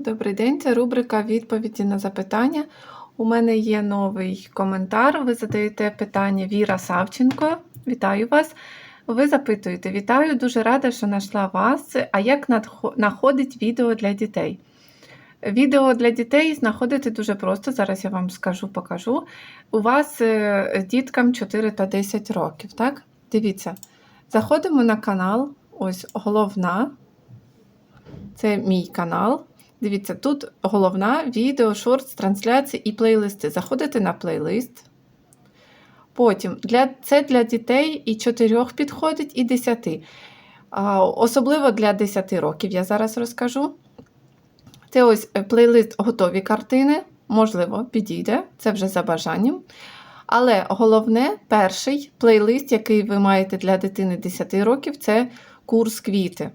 Добрий день, це рубрика відповіді на запитання. У мене є новий коментар. Ви задаєте питання Віра Савченко. Вітаю вас. Ви запитуєте: Вітаю, дуже рада, що знайшла вас. А як знаходить відео для дітей? Відео для дітей знаходити дуже просто. Зараз я вам скажу, покажу. У вас е, діткам 4 та 10 років, так? Дивіться. Заходимо на канал. Ось головна. Це мій канал. Дивіться, тут головна відео, шортс, трансляції і плейлисти. Заходите на плейлист. Потім для, це для дітей і 4 підходить, і 10. А, особливо для 10 років, я зараз розкажу. Це ось е, плейлист готові картини. Можливо, підійде, це вже за бажанням. Але головне, перший плейлист, який ви маєте для дитини 10 років, це курс квіти.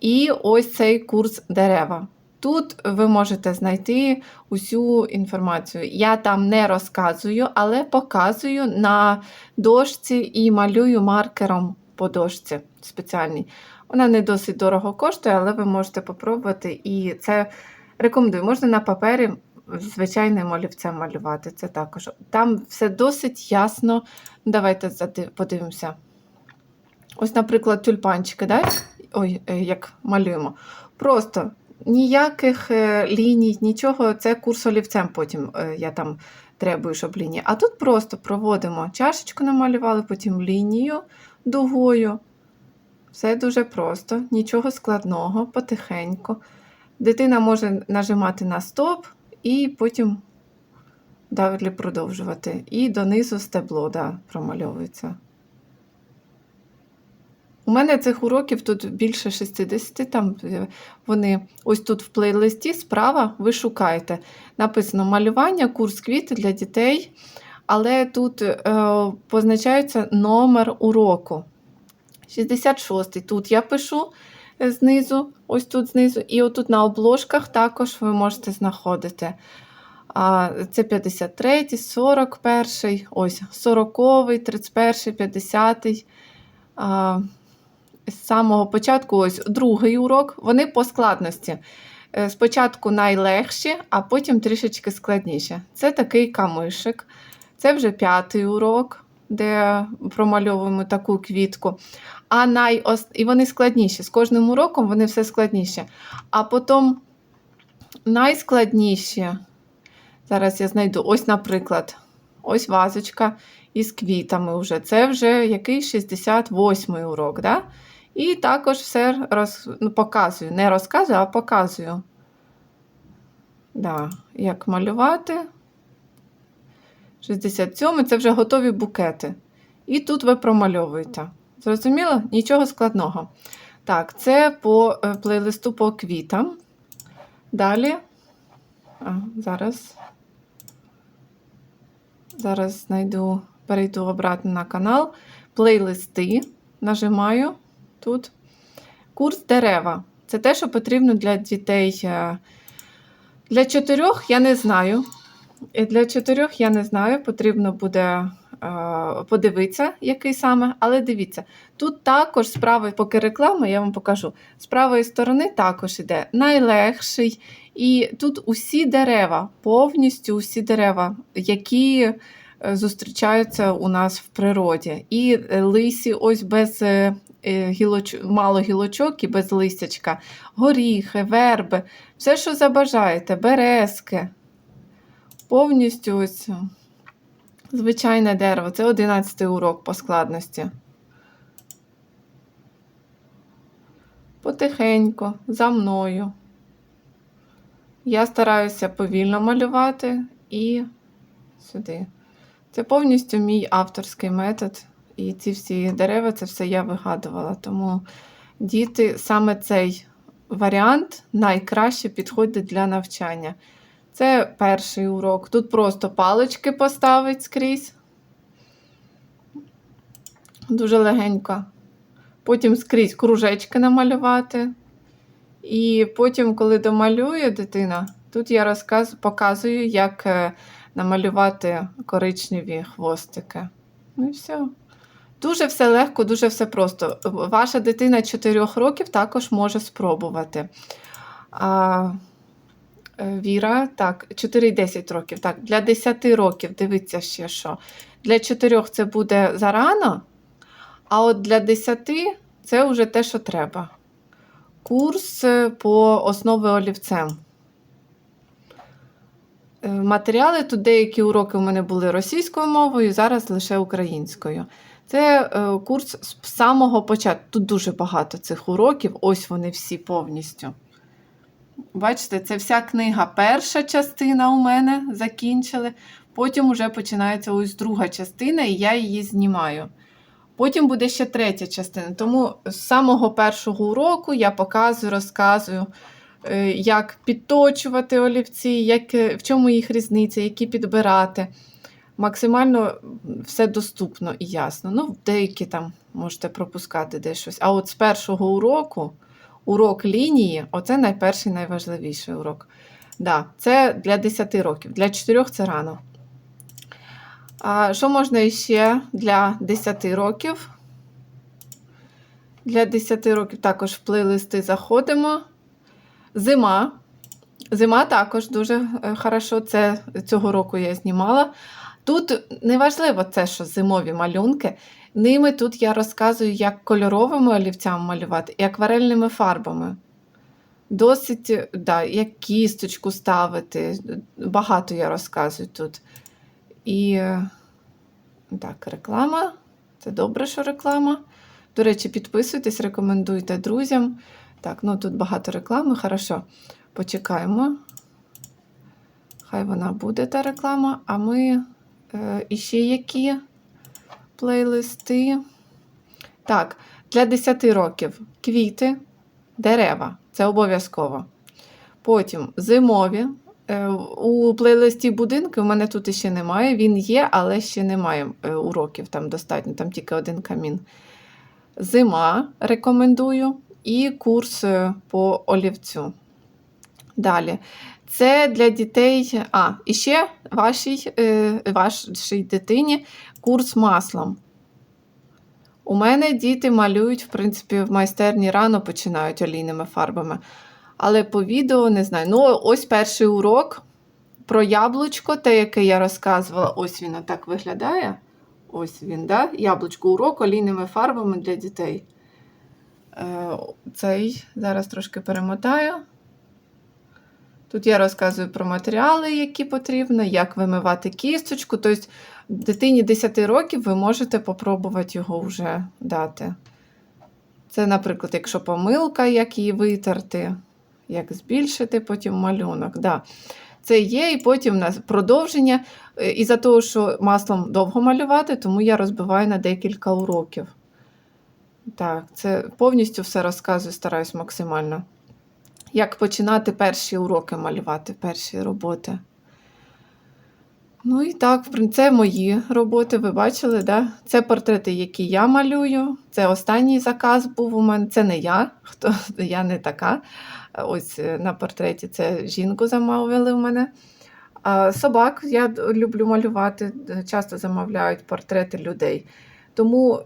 І ось цей курс дерева. Тут ви можете знайти усю інформацію. Я там не розказую, але показую на дошці і малюю маркером по дошці спеціальній. Вона не досить дорого коштує, але ви можете попробувати. І це рекомендую. Можна на папері звичайним олівцем малювати. Це також. Там все досить ясно. Давайте подивимося. Ось, наприклад, тюльпанчики, да? Ой, е, як малюємо. Просто ніяких е, ліній, нічого, це курс олівцем потім е, я там требую, щоб лінії. А тут просто проводимо чашечку намалювали, потім лінію дугою. Все дуже просто, нічого складного, потихеньку. Дитина може нажимати на стоп і потім далі продовжувати. І донизу стебло да, промальовується. У мене цих уроків тут більше 60, там е, вони ось тут в плейлисті справа ви шукаєте. Написано малювання, курс квіти для дітей, але тут е, позначається номер уроку. 66-й. Тут я пишу е, знизу, ось тут знизу, і отут на обложках також ви можете знаходити. А, Це 53-й, 41-й, ось 40-й, 31-й, 50-й. З самого початку, ось другий урок, вони по складності. Е, Спочатку найлегші, а потім трішечки складніше. Це такий камишик. Це вже п'ятий урок, де промальовуємо таку квітку. А найос... І вони складніші. З кожним уроком вони все складніше. А потім найскладніші. Зараз я знайду, ось, наприклад, ось вазочка із квітами вже. Це вже який 68-й урок. Да? І також все роз... ну, показую. Не розказую, а показую. Да, як малювати. 67 це вже готові букети. І тут ви промальовуєте. Зрозуміло? Нічого складного. Так, це по е, плейлисту по квітам. Далі. А, зараз. Зараз знайду, перейду обратно на канал. Плейлисти. Нажимаю тут. Курс дерева. Це те, що потрібно для дітей. е, Для чотирьох я не знаю. Для чотирьох я не знаю, потрібно буде е, подивитися, який саме. Але дивіться, тут також з правої, поки реклама, я вам покажу. З правої сторони також іде найлегший. І тут усі дерева, повністю усі дерева, які е, зустрічаються у нас в природі. І лисі, ось без гілоч... мало гілочок і без листячка, горіхи, верби, все, що забажаєте, березки. Повністю ось звичайне дерево. Це 11 урок по складності. Потихеньку, за мною. Я стараюся повільно малювати і сюди. Це повністю мій авторський метод. І ці всі дерева, це все я вигадувала. Тому діти саме цей варіант найкраще підходить для навчання. Це перший урок. Тут просто палички поставить скрізь. Дуже легенько. Потім скрізь кружечки намалювати. І потім, коли домалює дитина, тут я розказ... показую, як е, намалювати коричневі хвостики. Ну і все. Дуже все легко, дуже все просто. Ваша дитина 4 років також може спробувати. А, Е, Віра, так, 4-10 років. Так, для 10 років, дивіться ще що. Для 4 це буде зарано, а от для 10 це вже те, що треба. Курс е, по основи олівцем. Е, Матеріали тут деякі уроки у мене були російською мовою, зараз лише українською. Це е, курс з самого початку. Тут дуже багато цих уроків, ось вони всі повністю. Бачите, це вся книга. Перша частина у мене закінчили. Потім вже починається ось друга частина, і я її знімаю. Потім буде ще третя частина. Тому з самого першого уроку я показую, розказую, е, як підточувати олівці, як, е, в чому їх різниця, які підбирати. Максимально все доступно і ясно. Ну, деякі там можете пропускати десь щось. А от з першого уроку, урок лінії, оце найперший найважливіший урок. Да, це для 10 років, для 4 це рано. А що можна ще для 10 років? Для 10 років також в плейлисти заходимо. Зима. Зима також дуже е, хорошо. Це цього року я знімала. Тут неважливо це, що зимові малюнки. Ними тут я розказую, як кольоровими олівцями малювати і акварельними фарбами. Досить, да, як кісточку ставити. Багато я розказую тут. І так, реклама. Це добре, що реклама. До речі, підписуйтесь, рекомендуйте друзям. Так, ну тут багато реклами, хорошо. Почекаємо. Хай вона буде та реклама. А ми е, іще які плейлисти. Так, для 10 років квіти, дерева. Це обов'язково. Потім зимові. Е, У плейлисті будинки у мене тут ще немає. Він є, але ще немає е, уроків там достатньо, там тільки один камін. Зима рекомендую і курс по олівцю. Далі. Це для дітей. А, і ще вашій, е, вашій дитині курс маслом. У мене діти малюють, в принципі, в майстерні рано починають олійними фарбами. Але по відео не знаю. Ну, ось перший урок про яблучко, те, яке я розказувала, ось він так виглядає. Ось він, да? яблучко урок олійними фарбами для дітей. Е, Цей зараз трошки перемотаю. Тут я розказую про матеріали, які потрібно, як вимивати кісточку. Тобто, дитині 10 років ви можете попробувати його вже дати. Це, наприклад, якщо помилка, як її витерти, як збільшити потім малюнок. Да. Це є, і потім у нас продовження. Е, Із-за того, що маслом довго малювати, тому я розбиваю на декілька уроків. Так, це повністю все розказую, стараюсь максимально. Як починати перші уроки малювати, перші роботи. Ну і так, це мої роботи, ви бачили, да? Це портрети, які я малюю. Це останній заказ був у мене. Це не я, хто я не така. Ось е, на портреті це жінку замовили у мене. А собак я люблю малювати, часто замовляють портрети людей. Тому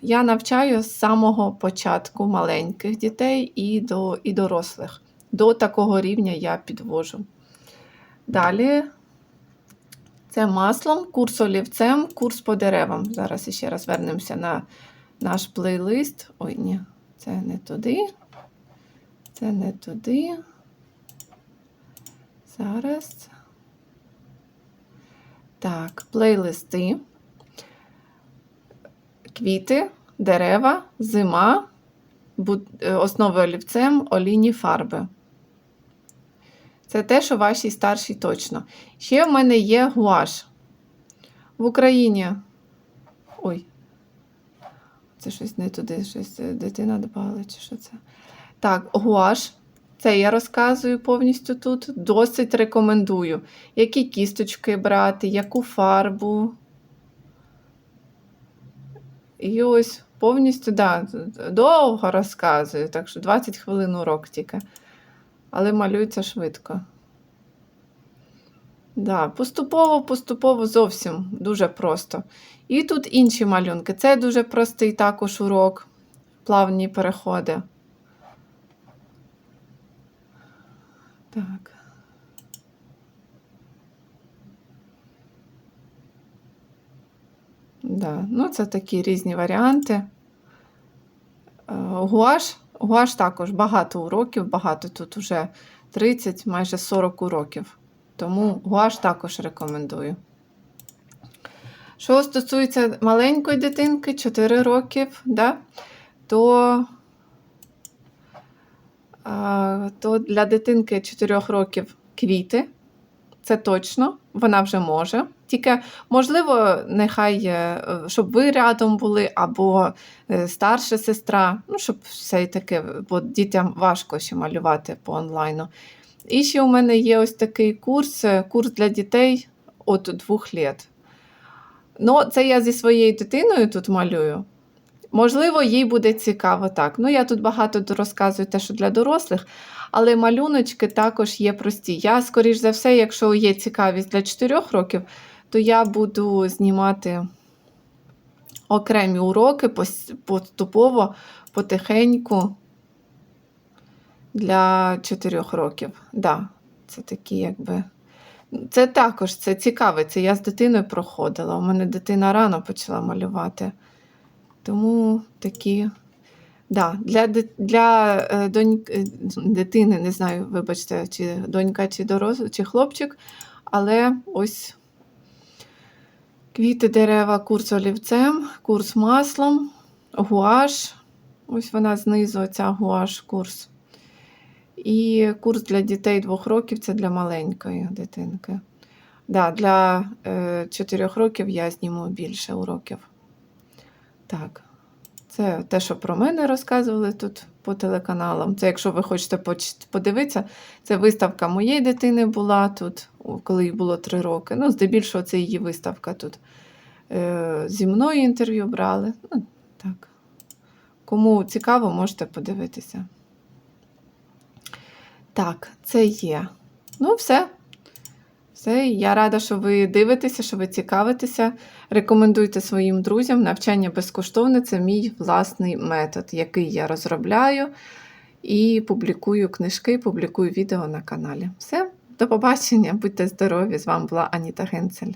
я навчаю з самого початку маленьких дітей і, до, і дорослих. До такого рівня я підвожу. Далі це маслом, курс олівцем, курс по деревам. Зараз ще раз вернемося на наш плейлист. Ой, ні, це не туди. Це не туди. Зараз. Так, плейлисти. Квіти, дерева, зима, е, основи олівцем, олійні фарби. Це те, що вашій старшій точно. Ще в мене є гуаш. В Україні. Ой. Це щось не туди, щось е, дитина додала, чи що це? Так, гуаш. Це я розказую повністю тут. Досить рекомендую. Які кісточки брати, яку фарбу. І ось повністю, да, довго розказую, так що 20 хвилин урок тільки. Але малюється швидко. Да, поступово, поступово зовсім дуже просто. І тут інші малюнки. Це дуже простий також урок, плавні переходи. Так. Да. Ну, це такі різні варіанти. Е, Гуаш, гуаш також багато уроків, багато тут уже 30, майже 40 уроків. Тому гуаш також рекомендую. Що стосується маленької дитинки, 4 років, да, то, то для дитинки 4 років квіти. Це точно, вона вже може. Тільки, можливо, нехай, е, щоб ви рядом були, або е, старша сестра, ну, щоб все таке, бо дітям важко ще малювати по онлайну. І ще у мене є ось такий курс, е, курс для дітей від двох літ. Ну, це я зі своєю дитиною тут малюю. Можливо, їй буде цікаво так. Ну, я тут багато розказую те, що для дорослих, але малюночки також є прості. Я, скоріш за все, якщо є цікавість для 4 років, то я буду знімати окремі уроки поступово, потихеньку для 4 років. Да, це такі, якби. Це також це цікаве. Це я з дитиною проходила. У мене дитина рано почала малювати. Тому такі. Да, для для е, донь... е, дитини, не знаю, вибачте, чи донька, чи дорослий, чи хлопчик, але ось квіти дерева, курс олівцем, курс маслом, гуаш. Ось вона знизу, ця гуаш курс. І курс для дітей двох років це для маленької дитинки. Да, для е, 4 років я зніму більше уроків. Так. Це те, що про мене розказували тут по телеканалам. Це якщо ви хочете подивитися, це виставка моєї дитини була тут, коли їй було 3 роки. Ну, здебільшого, це її виставка тут. Е, зі мною інтерв'ю брали. Ну, так. Кому цікаво, можете подивитися. Так, це є. Ну, все. Все, я рада, що ви дивитеся, що ви цікавитеся. Рекомендуйте своїм друзям. Навчання безкоштовне це мій власний метод, який я розробляю і публікую книжки, публікую відео на каналі. Все, до побачення, будьте здорові! З вами була Аніта Генцель.